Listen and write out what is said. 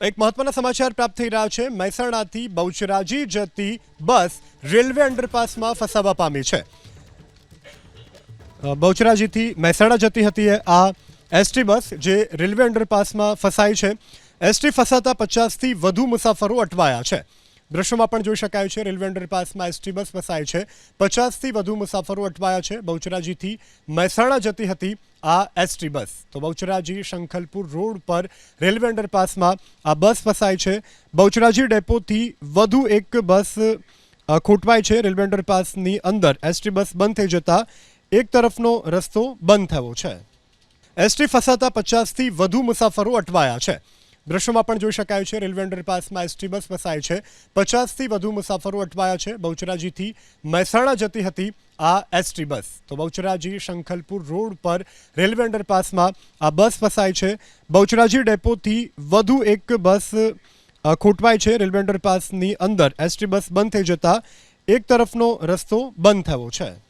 એક મહત્વના સમાચાર પ્રાપ્ત થઈ રહ્યા છે. મહેસાણાથી બહુચરાજી જતી બસ રેલવે અંડરપાસમાં ફસાવા પામી છે. બહુચરાજીથી મહેસાણા જતી હતી આ એસટી બસ જે રેલવે અંડરપાસમાં ફસાઈ છે. એસટી ફસાતા પચાસથી વધુ મુસાફરો અટવાયા છે. દ્રશ્યોમાં પણ જોઈ શકાય છે, રેલવે અંડરપાસમાં એસટી બસ ફસાય છે. પચાસથી વધુ મુસાફરો અટવાયા છે. બહુચરાજીથી મહેસાણા જતી હતી આ એસટી બસ. તો બહુચરાજી શંખલપુર રોડ પર રેલવે અંડરપાસમાં આ બસ ફસાય છે. બહુચરાજી ડેપોથી વધુ એક બસ ખોટવાય છે. રેલવે અંડરપાસની અંદર એસટી બસ બંધ થઈ જતા એક તરફનો રસ્તો બંધ થયો છે. એસટી ફસાતા પચાસથી વધુ મુસાફરો અટવાયા છે. દ્રશ્યોમાં પણ જોઈ શકાય છે, રેલવે અંડરપાસમાં એસટી બસ ફસાય છે. પચાસથી વધુ મુસાફરો અટવાયા છે. બહુચરાજીથી મહેસાણા જતી હતી આ એસટી બસ. તો બહુચરાજી શંખલપુર રોડ પર રેલવે અંડરપાસમાં આ બસ ફસાય છે. બહુચરાજી ડેપોથી વધુ એક બસ ખોટવાય છે. રેલવે અંડરપાસની અંદર એસટી બસ બંધ થઈ જતા એક તરફનો રસ્તો બંધ થયો છે.